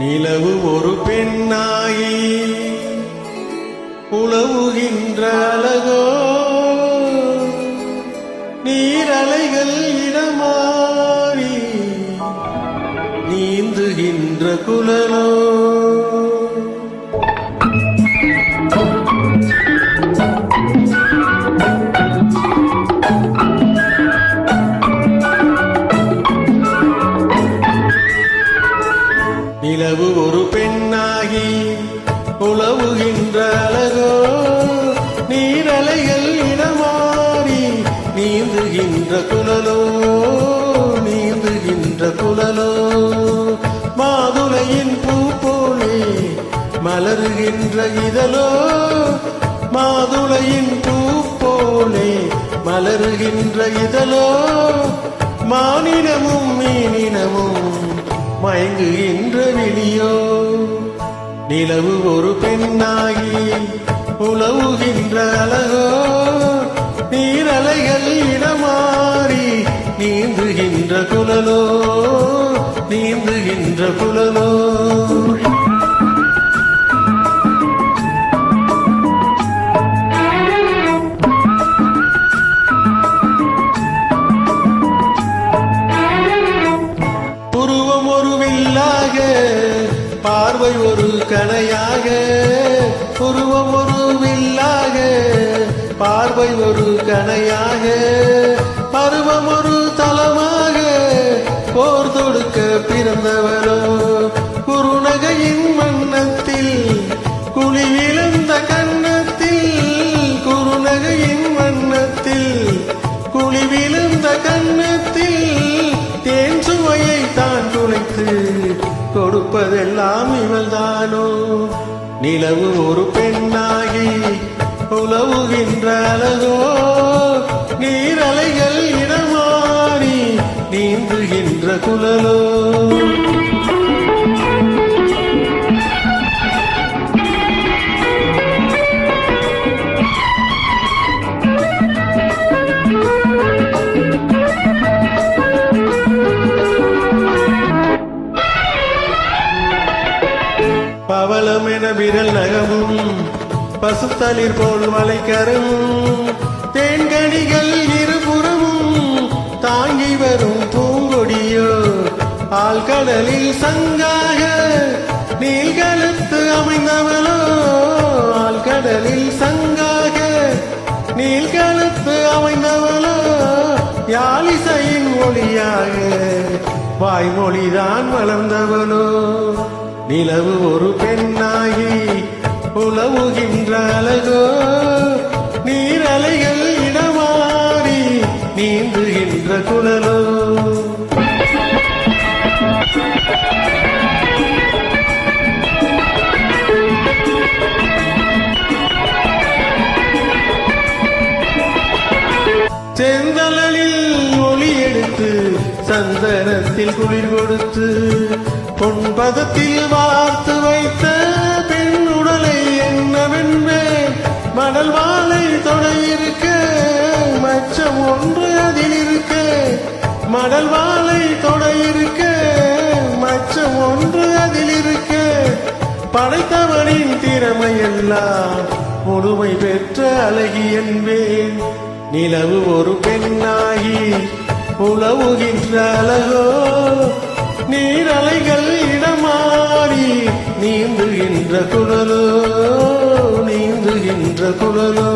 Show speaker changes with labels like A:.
A: நிலவு ஒரு பெண்ணாகி உழவுகின்ற அழகோ. நீரலைகள் இடமாறி நீந்துகின்ற குழலோ இரவு ஒரு பெண்ணாகி உழவுகின்ற அழகோ நீரலைகள் இனமாறி நீந்துகின்ற குழலோ நீந்துகின்ற குழலோ. மாதுளையின் பூ போலே மலருகின்ற இதழோ மாதுளையின் பூ போலே மலருகின்ற இதழோ. மானினமும் மீனினமும் மயங்குகின்ற விழியோ நிலவு ஒரு பெண்ணாகி உழவுகின்ற அழகோ? நீரலைகள் இடமாறி நீந்துகின்ற குழலோ? நீந்துகின்ற குழலோ? பார்வை ஒரு கணையாக உருவம் ஒரு வில்லாக. பார்வை ஒரு கணையாக பருவம் ஒரு தலமாக போர் தொடுக்க பிறந்தவரோ குறுநகையின் வண்ணத்தில் குழி விழுந்த கன்னத்தில் குறுநகையின் வண்ணத்தில் குழி விழுந்த கன்னத்தில் கொடுப்பதெல்லாம் இவள்தானோ? நிலவு ஒரு பெண்ணாகி உலவுகின்ற அழகோ? நீரலைகள் இடமாறி நீந்துகின்ற குழலோ? பவளம் என விரல் நகமும் பசுத்தளிர் போல் மலைக்கரும் தேன்கனிகள் இருபுறமும் தாங்கி வரும் பூங்கொடியோ. ஆழ்கடலில் சங்காக நீள்கழுத்து அமைந்தவளோ. ஆழ்கடலில் சங்காக நீள்கழுத்து அமைந்தவளோ. யாழிசையின் மொழியாக வாய்மொழிதான் வளர்ந்தவனோ நிலவு ஒரு பெண்ணாகி உலவுகின்ற அழகோ நீரலைகள் இடமாறி நீந்துகின்ற குழலோ. செந்தலில் சந்தனத்தில் குளிர் கொடுத்து பொன்பதத்தில் வார்த்து வைத்த பெண் உடலை என்னவென்பேன்? மணல் வாழை தொடையிருக்க மச்சம் ஒன்று அதில் இருக்க. மணல் வாழை தொடையிருக்க மச்சம் ஒன்று அதில் இருக்க. படைத்தவனின் திறமையெல்லாம் முழுமை பெற்ற அழகி என்பேன். நிலவு ஒரு பெண்ணாகி உழவுகின்ற அழகோ நீரலைகள் இடமாறி நீந்துகின்ற குழலோ நீந்துகின்ற குழலோ